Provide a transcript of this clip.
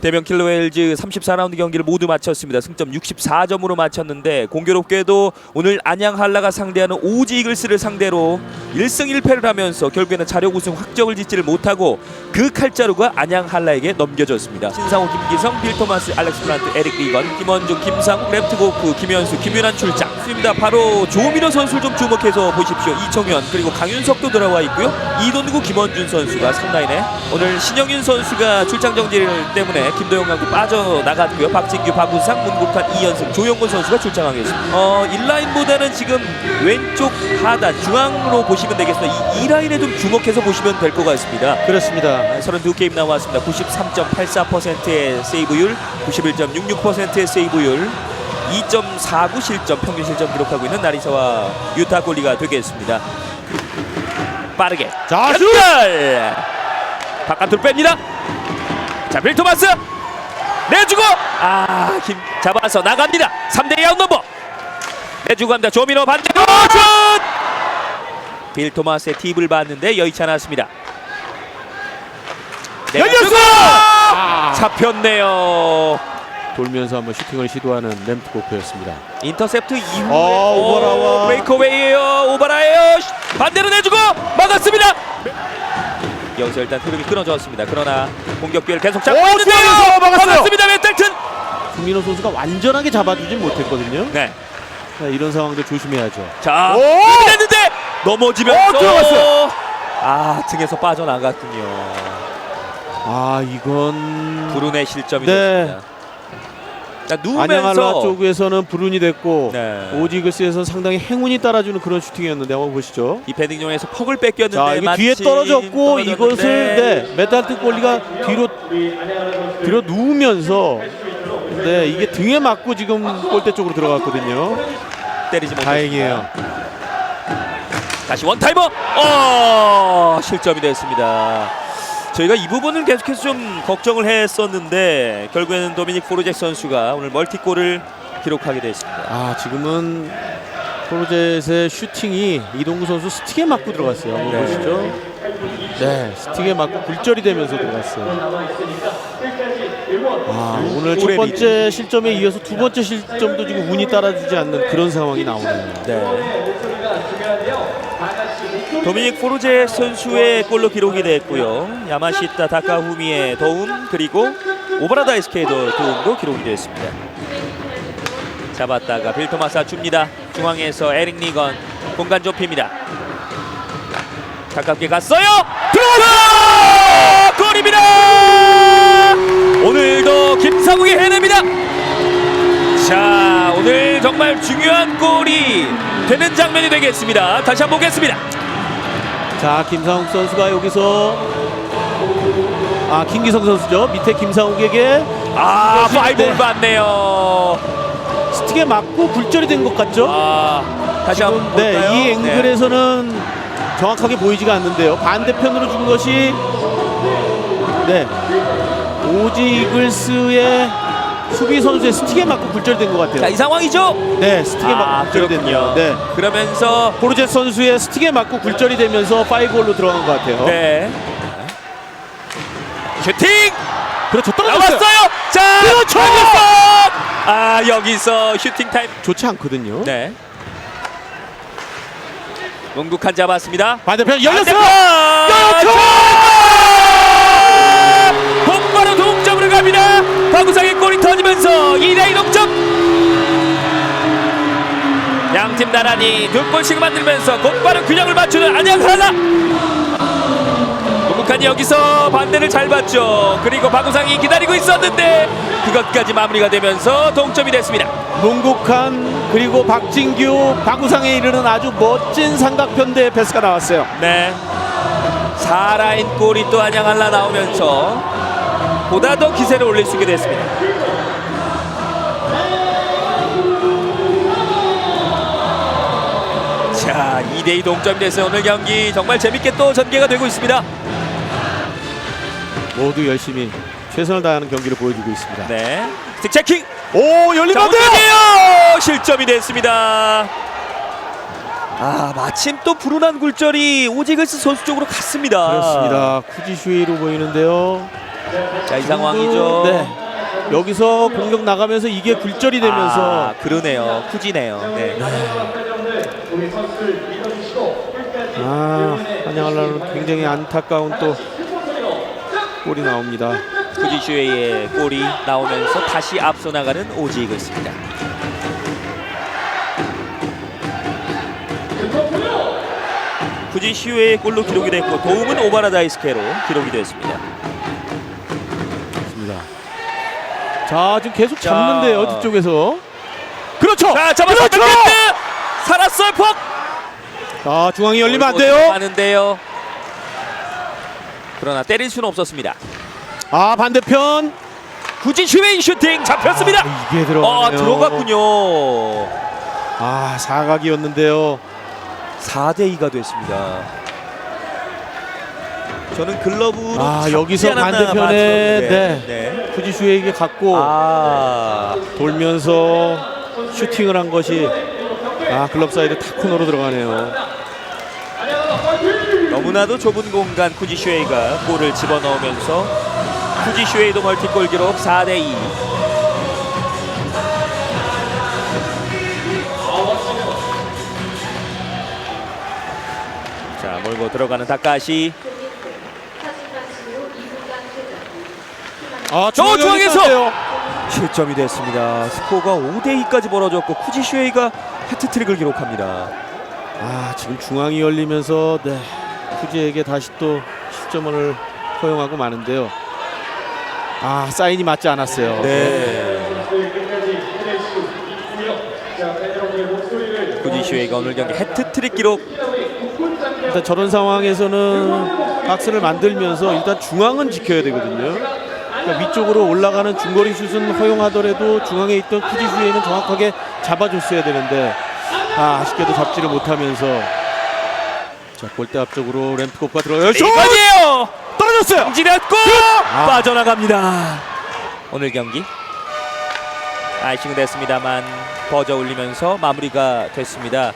대명 킬로웰즈 34라운드 경기를 모두 마쳤습니다. 승점 64점으로 마쳤는데 공교롭게도 오늘 안양 한라가 상대하는 오지 이글스를 상대로 1승 1패를 하면서 결국에는 자력 우승 확정을 짓지를 못하고 그 칼자루가 안양 한라에게 넘겨졌습니다. 신상호, 김기성, 빌 토마스, 알렉스 플란트, 에릭 리건, 김원중, 김상욱, 랩트 고프, 김현수, 김윤환 출장. 있습니다. 바로 조미러 선수를 좀 주목해서 보십시오. 이청현 그리고 강윤석도 들어와 있고요. 이동구, 김원준 선수가 3라인에 오늘 신영윤 선수가 출장 정지 때문에 김도영 감독 빠져나갔고요. 박진규, 박우상, 문국환, 이현승, 조영곤 선수가 출장하겠습니다. 어, 1라인 보다는 지금 왼쪽 하단 중앙으로 보시면 되겠습니다. 이 2라인에 좀 주목해서 보시면 될 것 같습니다. 그렇습니다. 32게임 나왔습니다. 93.84%의 세이브율, 91.66%의 세이브율, 2.49 실점, 평균 실점 기록하고 있는 나리사와 유타 골리가 되겠습니다. 빠르게 자, 슛! 바깥으로 뺍니다. 자, 빌토마스 내주고 아, 김 잡아서 나갑니다. 3대 2 아웃넘버 내주고 갑니다. 조민호 반대로 슛! 빌토마스의 팁을 봤는데 여의치 않았습니다. 열렸어! 아, 잡혔네요. 돌면서 한번 슈팅을 시도하는 램프 고프였습니다. 인터셉트 이후에 어, 오바라와. 오, 브레이크웨이에요. 오바라예요. 슛! 반대로 내주고 막았습니다. 여기서 일단 흐름이 끊어졌습니다. 그러나 공격 기회를 계속 잡고 오, 있는데요. 막았습니다. 웬달튼. 김민호 선수가 완전하게 잡아주진 못했거든요. 네. 자, 이런 상황도 조심해야죠. 자, 오! 됐는데 넘어지면서 오, 들어갔어요. 아, 등에서 빠져나갔군요. 아, 이건 불운의 실점이 네. 됐습니다. 자, 누우면서 쪽에서는 불운이 됐고 네. 오지글스에서는 상당히 행운이 따라주는 그런 슈팅이었는데 한번 보시죠. 디패딩존에서 퍽을 뺏겼는데 자, 이게 뒤에 떨어졌고 떨어졌는데 이것을 네, 메탈트 골리가 뒤로 뒤로 누우면서 네, 이게 등에 맞고 지금 골대 쪽으로 들어갔거든요. 때리지 못했습니다. 다행이에요. 다시 원타이머. 어 실점이 됐습니다. 저희가 이 부분을 계속해서 좀 걱정을 했었는데 결국에는 도미닉 포르젝 선수가 오늘 멀티골을 기록하게 됐습니다. 아, 지금은 포르젯의 슈팅이 이동구 선수 스틱에 맞고 들어갔어요. 네. 보시죠. 네, 스틱에 맞고 굴절이 되면서 들어갔어요. 아, 오늘 첫 번째 실점에 이어서 두 번째 실점도 지금 운이 따라주지 않는 그런 상황이 나오네요. 네. 도미닉 포르제 선수의 골로 기록이 됐고요. 야마시타 다카후미의 도움 그리고 오바라다 에스케이더 도움도 기록이 됐습니다. 잡았다가 빌토마사 줍니다. 중앙에서 에릭 리건 공간 좁힙니다. 가깝게 갔어요. 들어왔어! 골입니다. 오늘도 김상욱이 해냅니다. 자 오늘 정말 중요한 골이 되는 장면이 되겠습니다. 다시 한번 보겠습니다. 자, 김상욱 선수가 여기서 아, 김기성 선수죠. 밑에 김상욱에게 아 네. 받네요. 스틱에 맞고 굴절이 된 것 같죠? 아 다시 한번 네, 볼까요? 이 앵글에서는 정확하게 보이지가 않는데요. 반대편으로 준 것이 네 오지 이글스의 수비 선수의 스틱에 맞고 굴절된 것 자, 같아요. 이 상황이죠. 네, 스틱에 아, 맞고 굴절됐네요. 그렇군요. 네, 그러면서 포르젯 선수의 스틱에 맞고 굴절이 되면서 파이볼로 들어간 것 같아요. 네 슈팅 그렇죠. 떨어졌어요. 나왔어요. 자, 그렇죠! 강력성! 아 여기서 슈팅 타임. 좋지 않거든요. 네. 농국한 잡았습니다. 반대편 열렸어요. 열렸죠! 터지면서 2대2 동점. 양팀 나란히 두 골씩 만들면서 곧바로 균형을 맞추는 안양 하나. 농국한이 여기서 반대를 잘 봤죠. 그리고 박우상이 기다리고 있었는데 그것까지 마무리가 되면서 동점이 됐습니다. 농국한 그리고 박진규, 박우상에 이르는 아주 멋진 삼각편대 패스가 나왔어요. 네. 4라인 골이 또 안양 할라 나오면서 보다 더 기세를 올릴 수 있게 됐습니다. 2대2 동점이 돼서 오늘 경기 정말 재밌게 또 전개가 되고 있습니다. 모두 열심히 최선을 다하는 경기를 보여주고 있습니다. 네. 스틱 체킹! 오. 오늘이에요! 실점이 됐습니다. 아, 마침 또 불운한 굴절이 오지글스 선수 쪽으로 갔습니다. 그렇습니다. 쿠지슈이로 보이는데요. 자, 이 상황이죠. 네. 여기서 공격 나가면서 이게 굴절이 되면서 아, 그러네요. 후지네요. 네. 아, 한양할라는 굉장히 안타까운 또 골이 나옵니다. 후지슈에이의 골이 나오면서 다시 앞서 나가는 오지 이글스입니다. 후지슈에이의 골로 기록이 됐고 도움은 오바라 다이스케로 기록이 됐습니다. 좋습니다. 자, 지금 계속 자. 잡는데요, 뒤쪽에서. 그렇죠. 자, 잡았어. 그렇죠. 벤트! 살았어요, 퍽! 자, 중앙이 열리면 안 돼요. 하는데요. 그러나 때릴 수는 없었습니다. 아, 반대편. 후지슈에이 슈팅 잡혔습니다. 아, 이게 들어가네요. 아, 들어갔군요. 아, 사각이었는데요. 4대 2가 됐습니다. 저는 글러브로 아, 여기서 반대편에. 네. 네. 후지슈에게 갖고 아, 돌면서 슈팅을 한 것이 아, 클럽 사이드 탁 코너로 들어가네요. 너무나도 좁은 공간 쿠지슈에이가 골을 집어넣으면서 쿠지슈에이도 멀티골 기록 4대 2. 자, 몰고 들어가는 다카시. 아, 저 중앙에서! 실점이 됐습니다. 스코어가 5대 2까지 벌어졌고 쿠지슈에이가 해트트릭을 기록합니다. 아, 지금 중앙이 열리면서 네. 후지에게 다시 또 실점을 허용하고 마는데요. 아, 사인이 맞지 않았어요. 네. 쿠지슈에이가 오늘 경기 해트트릭 기록 일단 저런 상황에서는 박스를 만들면서 일단 중앙은 지켜야 되거든요. 그러니까 위쪽으로 올라가는 중거리 슛은 허용하더라도 중앙에 있던 쿠지슈에는 정확하게 잡아줬어야 되는데 아, 아쉽게도 잡지를 못하면서 자 골대 앞쪽으로 램프코프가 들어요. 슛! 이건이에요. 떨어졌어요. 지렸고 아. 빠져나갑니다. 오늘 경기 아이싱 됐습니다만 버저 울리면서 마무리가 됐습니다.